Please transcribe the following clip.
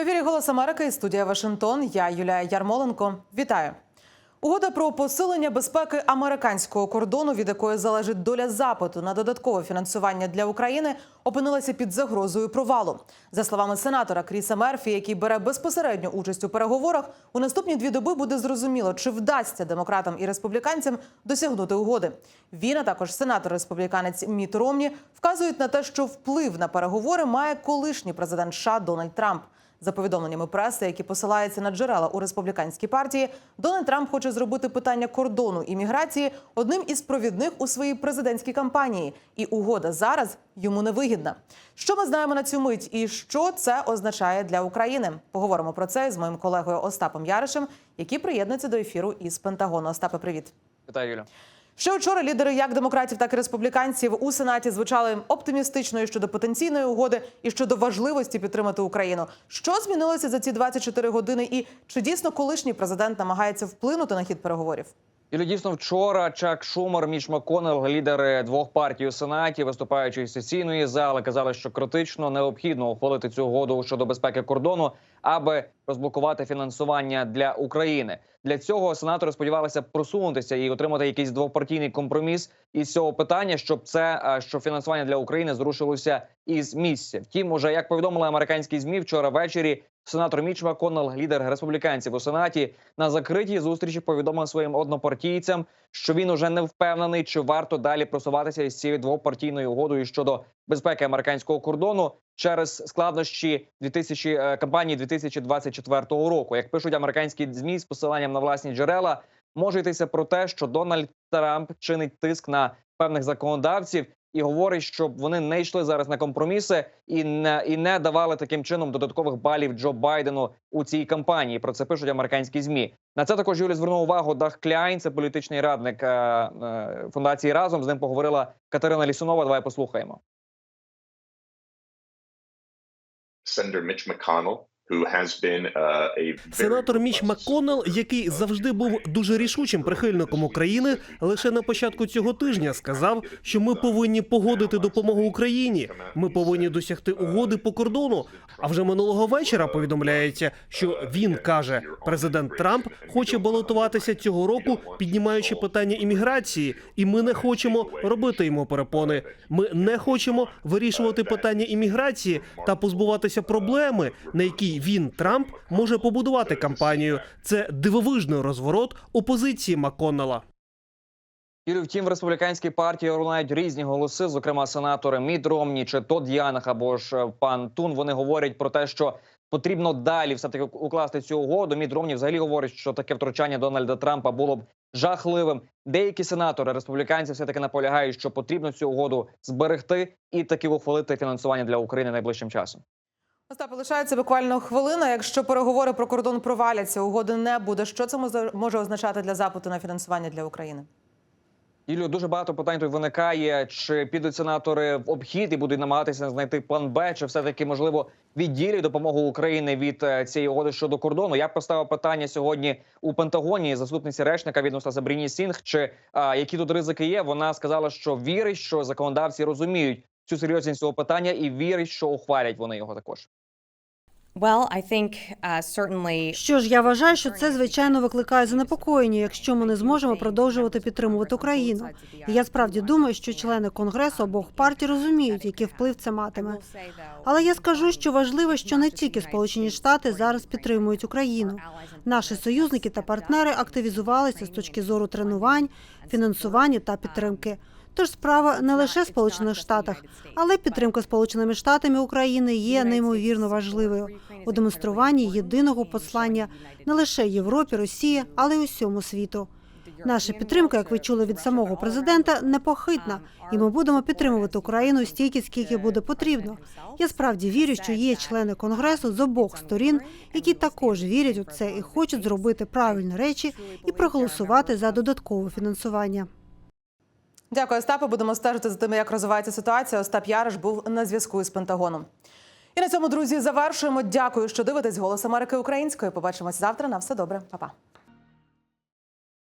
В ефірі Голос Америки студія Вашингтон. Я Юлія Ярмоленко. Вітаю. Угода про посилення безпеки американського кордону, від якої залежить доля запиту на додаткове фінансування для України, опинилася під загрозою провалу. За словами сенатора Кріса Мерфі, який бере безпосередню участь у переговорах, у наступні дві доби буде зрозуміло, чи вдасться демократам і республіканцям досягнути угоди. Він, а також сенатор-республіканець Міт Ромні, вказують на те, що вплив на переговори має колишній президент США Дональд Трамп. За повідомленнями преси, які посилаються на джерела у республіканській партії, Дональд Трамп хоче зробити питання кордону і міграції одним із провідних у своїй президентській кампанії. І угода зараз йому не вигідна. Що ми знаємо на цю мить, і що це означає для України? Поговоримо про це з моїм колегою Остапом Яришем, який приєднується до ефіру із Пентагону. Остапе, привіт. Вітаю, Юля. Ще вчора лідери як демократів, так і республіканців у сенаті звучали оптимістичною щодо потенційної угоди і щодо важливості підтримати Україну. Що змінилося за ці 24 години? І чи дійсно колишній президент намагається вплинути на хід переговорів? Юля, дійсно, вчора Чак Шумер, Міч Маконел, лідери двох партій у сенаті, виступаючи із сесійної зали, казали, що критично необхідно ухвалити цю угоду щодо безпеки кордону, аби розблокувати фінансування для України. Для цього сенатори сподівалися просунутися і отримати якийсь двопартійний компроміс із цього питання, щоб це е, що фінансування для України зрушилося із місця. Втім, уже як повідомили американські змі вчора ввечері. Сенатор Міч Маконнелл, лідер республіканців у сенаті, на закритій зустрічі повідомив своїм однопартійцям, що він уже не впевнений, чи варто далі просуватися із цією двопартійною угодою щодо безпеки американського кордону через складнощі 2000, е, кампанії 2024 року. Як пишуть американські змі з посиланням на власні джерела, може йтися про те, що Дональд Трамп чинить тиск на певних законодавців. І говорить, щоб вони не йшли зараз на компроміси і не і не давали таким чином додаткових балів Джо Байдену у цій кампанії. Про це пишуть американські змі. На це також Юлі звернув увагу Дах Кляйн, це політичний радник е, е, фундації разом. З ним поговорила Катерина Лісунова. Давай послухаємо. Senator Mitch McConnell, uh, Сенатор Міч МакКоннелл, який завжди був дуже рішучим прихильником України, лише на початку цього тижня сказав, що ми повинні погодити допомогу Україні. Ми повинні досягти угоди по кордону. А вже минулого вечора повідомляється, що він каже, президент Трамп хоче балотуватися цього року, піднімаючи питання імміграції, і ми не хочемо робити йому перепони. Ми не хочемо вирішувати питання імміграції та позбуватися проблеми, на якій він Трамп може побудувати кампанію. Це дивовижний розворот у позиції Макконнелла. Юрій, втім, в республіканській партії лунають різні голоси, зокрема сенатори Мід Ромні чи Тодд Янг або ж е, пан Тун. Вони говорять про те, що потрібно далі все таки укласти цю угоду. Мід Ромні взагалі говорить, що таке втручання Дональда Трампа було б жахливим. Деякі сенатори республіканці все таки наполягають, що потрібно цю угоду зберегти і таки ухвалити фінансування для України найближчим часом. Остапе, лишається буквально хвилина. Якщо переговори про кордон проваляться, угоди не буде. Що це може- означати для запиту на фінансування для України? Ілю, дуже багато питань тут виникає. Чи підуть сенатори в обхід і будуть намагатися знайти план Б, чи все таки можливо відділять допомогу України від е, цієї угоди щодо кордону? Я поставив питання сьогодні у Пентагоні заступниці речника відносно Сабріні Сінг. Чи а, які тут ризики є? Вона сказала, що вірить, що законодавці розуміють цю серйозність цього питання і вірить, що ухвалять вони його також. Що ж, я вважаю, що це звичайно викликає занепокоєння, якщо ми не зможемо продовжувати підтримувати Україну. І я справді думаю, що члени конгресу обох партій розуміють, який вплив це матиме. Але я скажу, що важливо, що не тільки Сполучені Штати зараз підтримують Україну. Наші союзники та партнери активізувалися з точки зору тренувань, фінансування та підтримки. Тож справа не лише в Сполучених Штатах, але підтримка Сполученими Штатами України є неймовірно важливою у демонструванні єдиного послання не лише Європі, Росії, але й усьому світу. Наша підтримка, як ви чули від самого президента, непохитна, і ми будемо підтримувати Україну стільки, скільки буде потрібно. Я справді вірю, що є члени конгресу з обох сторін, які також вірять у це і хочуть зробити правильні речі і проголосувати за додаткове фінансування. Дякую, Остапе. Будемо стежити за тим, як розвивається ситуація. Остап Яриш був на зв'язку із Пентагоном. І на цьому, друзі, завершуємо. Дякую, що дивитесь Голос Америки українською. Побачимось завтра. На все добре, Па-па.